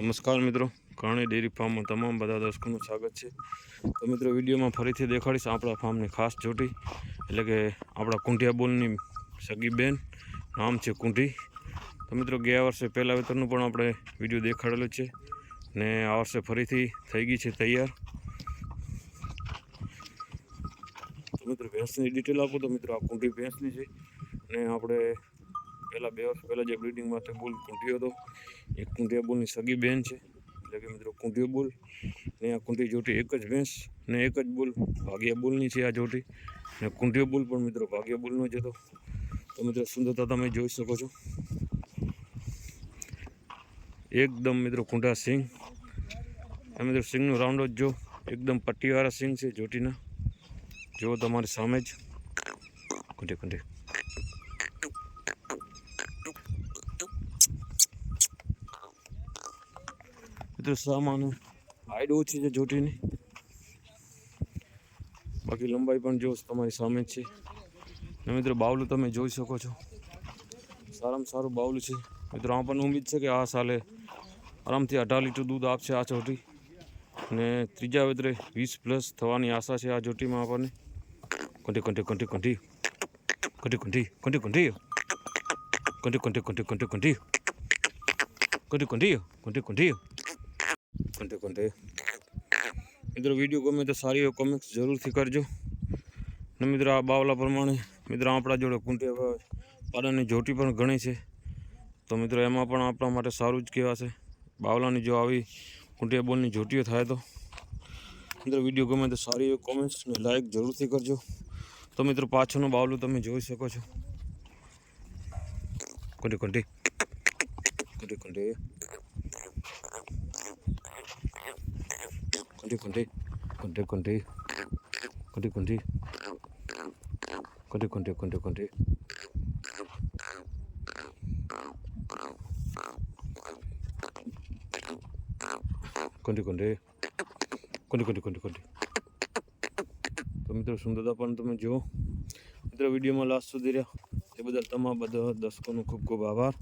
નમસ્કાર મિત્રો કરણી ડેરી ફાર્મમાં તમામ બધા દર્શકોનું સ્વાગત છે. તો મિત્રો, વિડીયોમાં ફરીથી દેખાડીશ આપણા ફાર્મની ખાસ જોટી એટલે કે આપણા કુંઢિયા બોલની સગી બેન, નામ છે કુંઢી તો મિત્રો, ગયા વર્ષે પહેલાં વેતરનું પણ આપણે વીડિયો દેખાડેલો છે ને આ વર્ષે ફરીથી થઈ ગઈ છે તૈયાર. તો મિત્રો, ભેંસની ડિટેલ આપો તો મિત્રો, આ કુંઠી ભેંસની છે ને આપણે પહેલાં બે વર્ષ પહેલાં જે બ્રિડિંગ માટે બુલ કુંઢી હતો, એક કુંટિયા બુલની સગી બહેન છે. એટલે કે મિત્રો કુંઢિયો બુલ ને આ કુંટી જોટી એક જ ભેંસ ને એક જ બુલ ભાગ્યા બુલની છે આ જોટી ને કુંઢિયો બુલ પણ મિત્રો ભાગ્યા બુલનો જ હતો. તો મિત્રો સુંદરતા તમે જોઈ શકો છો. એકદમ મિત્રો કુંઢા સિંગ. આ મિત્રો સિંગનું રાઉન્ડ જ જો. એકદમ પટ્ટીવાળા સિંગ છે જોટીના જો તમારી સામે જ. કુંઢી કુંઢી મિત્રો સામાન હાઈડ ઓછી છે જોટીની. બાકી લંબાઈ પણ જોશ તમારી સામે જ છે. મિત્રો, બાવલું તમે જોઈ શકો છો. સારામાં સારું બાવલું છે. મિત્રો આપણને પણ ઉમ્મીદ છે કે આ સાલે આરામથી અઢાર લીટર દૂધ આપશે આ ચોટી. અને ત્રીજા વેતરે વીસ પ્લસ થવાની આશા છે આ ચોટીમાં આપણને. કંઠી કંઠી કંઠી કંઠી. કંઠી કંઠી કંઠી કંઠી. કંઠી કંઠી કંઠી કંઠી કંઠી. કંઠી કંઠી કંઠી કંઠી. કંઠે મિત્રો વીડિયો ગમે તો સારી એવો કમેન્ટ્સ જરૂરથી કરજો. ને મિત્રો, આ બાવલા પ્રમાણે, મિત્રો, આપણા જોડે કુંઠે પાડાની જોટી પણ ઘણી છે. તો મિત્રો, એમાં પણ આપણા માટે સારું જ કહેવાશે બાવલાની જો આવી કુંઠિયા બોલની જોટીઓ થાય તો. મિત્રો વીડિયો ગમે તો સારી હોય કોમેન્ટ્સ ને લાઈક જરૂરથી કરજો. તો મિત્રો, પાછળનું બાવલું તમે જોઈ શકો છો. કુંટી કુંટી. કુંટી કંઠી કંઠી કંઠી કંઠી કંઠી કંઠી કંઠી કંઠી કંઠી કંઠી કંઠી કંઠી કંઠી કંઠી કંઠી કંઠી કંઠી તો મિત્રો સુંદરતા પણ તમે જુઓ મિત્રો વિડીયોમાં લાસ્ટ સુધી રહ્યા એ બદલ તમામ બધા દર્શકોનો ખૂબ ખૂબ આભાર